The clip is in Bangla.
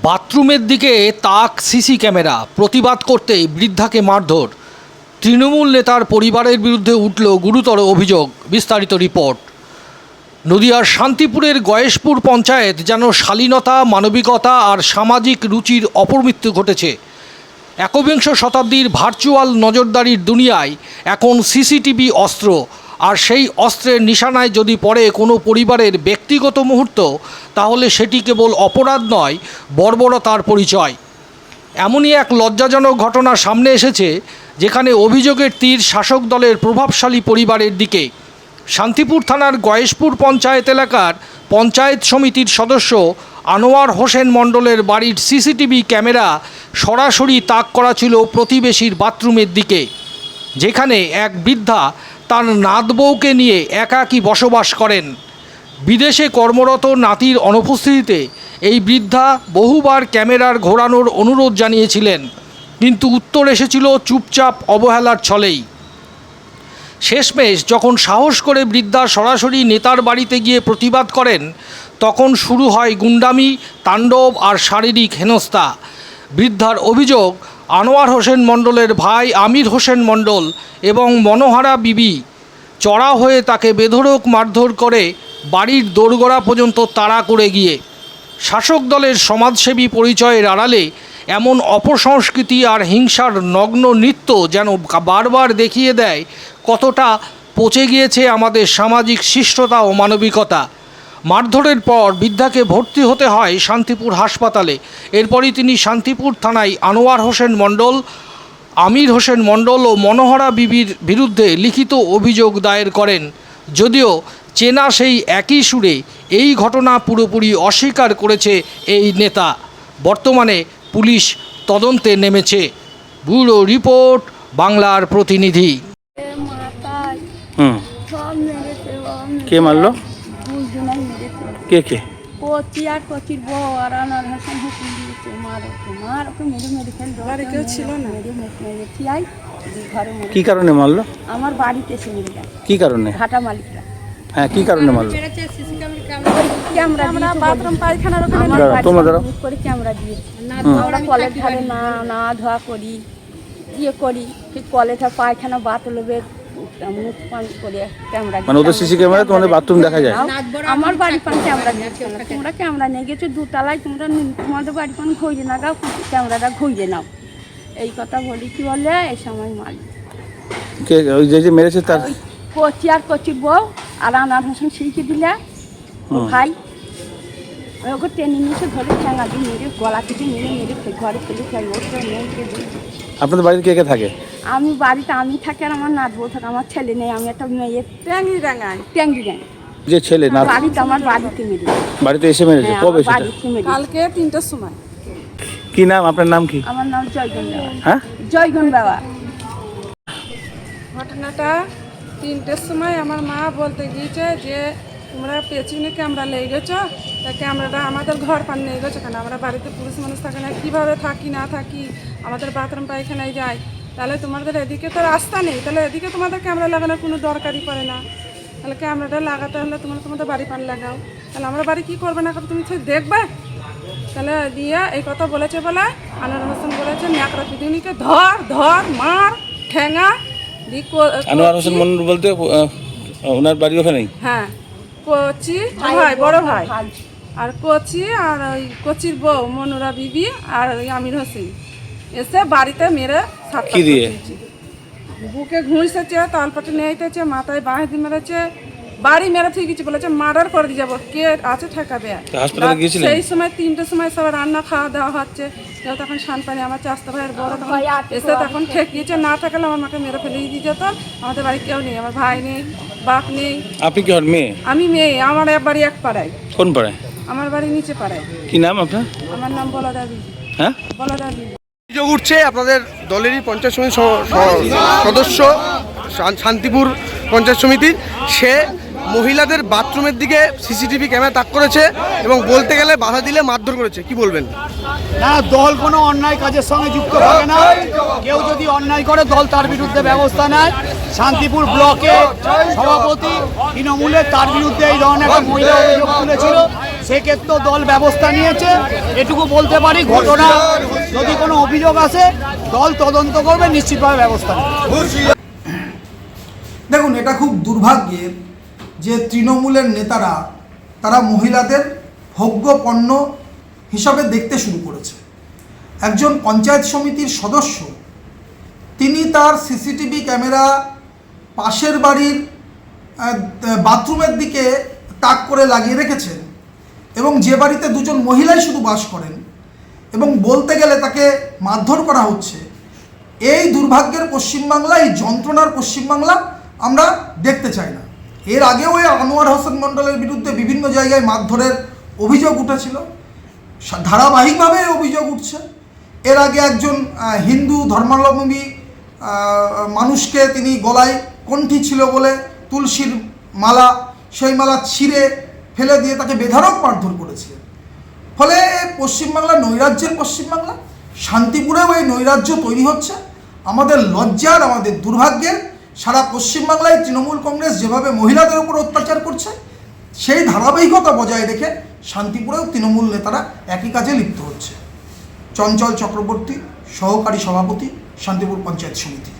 বাথরুমের দিকে তাক সিসি ক্যামেরা, প্রতিবাদ করতেই বৃদ্ধাকে মারধর। তৃণমূল নেতার পরিবারের বিরুদ্ধে উঠল গুরুতর অভিযোগ, বিস্তারিত রিপোর্ট। নদিয়ার শান্তিপুরের গয়েশপুর পঞ্চায়েত যেন শালীনতা, মানবিকতা আর সামাজিক রুচির অপমৃত্যু ঘটেছে। একবিংশ শতাব্দীর ভার্চুয়াল নজরদারির দুনিয়ায় এখন সিসিটিভি অস্ত্র আর সেই অস্ত্রের নিশানায় যদি পড়ে কোনো পরিবারের ব্যক্তিগত মুহূর্ত, তাহলে সেটি কেবল অপরাধ নয়, বর্বরতার পরিচয়। এমনই এক লজ্জাজনক ঘটনা সামনে এসেছে, যেখানে অভিযোগের তীর শাসক দলের প্রভাবশালী পরিবারের দিকে। শান্তিপুর থানার গয়েশপুর পঞ্চায়েত এলাকার পঞ্চায়েত সমিতির সদস্য আনোয়ার হোসেন মণ্ডলের বাড়ির সিসিটিভি ক্যামেরা সরাসরি তাক করা ছিল প্রতিবেশীর বাথরুমের দিকে, যেখানে এক বৃদ্ধা তার নাত বউকে নিয়ে একাকী বসবাস করেন। বিদেশে কর্মরত নাতির অনুপস্থিতিতে এই বৃদ্ধা বহুবার ক্যামেরার ঘোরানোর অনুরোধ জানিয়েছিলেন, কিন্তু উত্তর এসেছিল চুপচাপ অবহেলার ছলেই। শেষমেশ যখন সাহস করে বৃদ্ধা সরাসরি নেতার বাড়িতে গিয়ে প্রতিবাদ করেন, তখন শুরু হয় গুন্ডামি, তাণ্ডব আর শারীরিক হেনস্থা। বৃদ্ধার অভিযোগ, আনোয়ার হোসেন মণ্ডলের ভাই আমির হোসেন মণ্ডল এবং মনোহারা বিবি চড়া হয়ে তাকে বেধড়ক মারধর করে বাড়ির দোরগোড়া পর্যন্ত তাড়া করে গিয়ে। শাসক দলের সমাজসেবী পরিচয়ের আড়ালে এমন অপসংস্কৃতি আর হিংসার নগ্ন নৃত্য যেন বারবার দেখিয়ে দেয়, কতটা পচে গিয়েছে আমাদের সামাজিক শিষ্টতা ও মানবিকতা। মারধরের পর বৃদ্ধাকে ভর্তি হতে হয় শান্তিপুর হাসপাতালে। এরপরই তিনি শান্তিপুর থানায় আনোয়ার হোসেন মণ্ডল আমির হোসেন মণ্ডল ও মনোহরা বিবির বিরুদ্ধে লিখিত অভিযোগ দায়ের করেন। যদিও চেনা সেই একই সুরে এই ঘটনা পুরোপুরি অস্বীকার করেছে এই নেতা। বর্তমানে পুলিশ তদন্তে নেমেছে। ব্যুরো রিপোর্ট বাংলার প্রতিনিধি। কে মারলো? কে কে? কচি আর কচির বউ আর আনার হাসান হুকুম দিয়েছে মার ওকে মার ওকে মেরে মেরে ফেল বাড়ি কেউ ছিল না? মেরে মেরে মেরে থিয়াই ঘরে কি কারণে মারলো? আমার বাড়িতে এসে মেরে দেয় কি কারণে? ঘাটা মালিকরা। হ্যাঁ কি কারণে মারলো? ক্যামেরা। আমরা বাথরুম পায়খানার ওখানে আমার বাড়ি তোমরা দাঁড়াও। করে ক্যামেরা দিয়েছে। আমরা কলের না না ধোয়া করি ইয়ে করি ঠিক কলেটা পায়খানা বাতলবে মুখ পান করে ক্যামেরা মানে ওদের সিসি ক্যামেরা তোমাদের বাথরুম দেখা যায়? আমার বাড়ি পান ক্যামেরা তোমরা ক্যামেরা নিয়ে গেছো দুতলায় তোমরা তোমাদের বাড়ি পান ঘুরে না গাও ক্যামেরাটা ঘুরে নাও। এই কথা বলি কি বলে এই সময় মাল। কে ওই যে যে মেরেছে তার? কচি আর কচি বউ আর আনার হোসেন শিখে দিলে ভাই। ওকে টেনে নিচে ধরে ঠেঙা দিয়ে মেরে গলা থেকে মেরে মেরে ঘরে ফেলে খাই ওকে মেয়েকে আপনাদের বাড়িতে কে কে থাকে? আমি বাড়িতে আমি থাকি আর আমার নাচ বউ থাকে আমার ছেলে নেই আমি একটা মেয়ে। ট্যাঙ্গি ডাঙায় ট্যাঙ্গি দেন যে ছেলে না বাড়িতে আমার বাড়িতে মেরে। বাড়িতে এসে মেরেছে? হ্যাঁ কবে সেটা? কালকে তিনটার সময়। কি নাম? আপনার নাম কি? আমার নাম জয়গণ বাবা। হ্যাঁ? জয়গণ বাবা। ঘটনাটা তিনটের সময় আমার মা বলতে গিয়েছে যে তোমরা পেছনে ক্যামেরা লেগে গেছো? তা ক্যামেরাটা আমাদের ঘর পান নিয়ে গেছো কেন? আমরা বাড়িতে পুরুষ মানুষ থাকে না কীভাবে থাকি না থাকি? আমাদের বাথরুম পায়খানায় যাই তাহলে তোমাদের এদিকে তো রাস্তা নেই তাহলে এদিকে তোমাদের ক্যামেরা লাগানোর কোনো দরকারই পড়ে না। তাহলে ক্যামেরাটা লাগাতে হলে তোমরা তোমাদের বাড়ি পান লাগাও। তাহলে আমরা বাড়ি কী করবে না করবে তুমি দেখবে? তাহলে দিয়ে এই কথা বলেছে বলে আনোয়ার হোসেন বলেছে ন্যাকড়া পিটুনিকে ধর ধর মার ঠেঙা আনোয়ার হোসেন মন্ডল বলতে ওনার বাড়ি ওখানেই? হ্যাঁ। কচি ভাই বড় ভাই। আর কচি আর ওই কচির বউ মনোরা বিবি আর ওই আমির হোসেন। এসে বাড়িতে মেরে সাক্ষী দিয়ে? বুকে ঘুষেছে তালপাটে নিয়ে মাথায় বাঁধ দিয়ে মেরেছে বাড়ি মেরে ঠিক কিছু বলেছে মার্ডার করে দিয়ে যাব। কে আছে ঠেকাবে? সেই সময় তিনটের সময় সব রান্না খাওয়া দাওয়া হচ্ছে। তখন শানপানি আমার চাস্তা ভাইয়ের বড় তখন এসে তখন ঠেকিয়েছে না থাকলে আমার মাকে মেরে ফেলে দিয়ে যেত। আমাদের বাড়ি কেউ নেই আমার ভাই নেই বাপ নেই। আপনি কি মেয়ে? আমি মেয়ে আমার এক বাড়ি এক পাড়ায়। কোন পাড়ায়? আমার বাড়ি নিচে পাড়ায়। কি নাম আপনার? আমার নাম বলদা বিবি হ্যাঁ? বলদা বিবি অভিযোগ উঠছে আপনাদের দলেরই পঞ্চায়েত সমিতির স- স- সদস্য শান্তিপুর পঞ্চায়েত সমিতির। সে মহিলাদের বাথরুমের দিকে সিসিটিভি ক্যামেরা তাক করেছে এবং বলতে গেলে বাধা দিলে মারধর করেছে। কি বলবেন? না দল কোনো অন্যায় কাজের সঙ্গে যুক্ত থাকে না। কেউ যদি অন্যায় করে দল তার বিরুদ্ধে ব্যবস্থা নেয়। শান্তিপুর ব্লকে সভাপতি তৃণমূলের তার বিরুদ্ধে এই ধরনের একটা মহিলা অভিযোগ তুলেছিল। সেক্ষেত্রেও দল ব্যবস্থা নিয়েছে। এটুকু বলতে পারি ঘটনা যদি কোনো অভিযোগ আসে দল তদন্ত করবে নিশ্চিতভাবে ব্যবস্থা দেখুন এটা খুব দুর্ভাগ্যের যে তৃণমূলের নেতারা, তারা মহিলাদের ভোগ্য পণ্য হিসাবে দেখতে শুরু করেছে। একজন পঞ্চায়েত সমিতির সদস্য, তিনি তার সিসিটিভি ক্যামেরা পাশের বাড়ির বাথরুমের দিকে তাক করে লাগিয়ে রেখেছেন এবং যে বাড়িতে দুজন মহিলাই শুধু বাস করেন এবং বলতে গেলে তাকে মারধর করা হচ্ছে, এই দুর্ভাগ্যের পশ্চিমবাংলা, এই যন্ত্রণার পশ্চিমবাংলা আমরা দেখতে চাই না। এর আগেও এই আনোয়ার হোসেন মণ্ডলের বিরুদ্ধে বিভিন্ন জায়গায় মারধরের অভিযোগ উঠেছিল। ধারাবাহিকভাবে অভিযোগ উঠছে। এর আগে একজন হিন্দু ধর্মাবলম্বী মানুষকে তিনি গলায় কণ্ঠি ছিল বলে তুলসীর মালা, সেই মালা ছিঁড়ে ফেলে দিয়ে তাকে বেধারক মারধর করেছিলেন। ফলে পশ্চিমবাংলা নৈরাজ্যের পশ্চিমবাংলা, শান্তিপুরেও এই নৈরাজ্য তৈরি হচ্ছে। আমাদের লজ্জার, আমাদের দুর্ভাগ্যের সারা পশ্চিমবাংলায় তৃণমূল কংগ্রেস যেভাবে মহিলাদের উপর অত্যাচার করছে, সেই ধারাবাহিকতা বজায় রেখে শান্তিপুরেও তৃণমূল নেতারা একই কাজে লিপ্ত হচ্ছে। চঞ্চল চক্রবর্তী, সহকারী সভাপতি, শান্তিপুর পঞ্চায়েত সমিতি।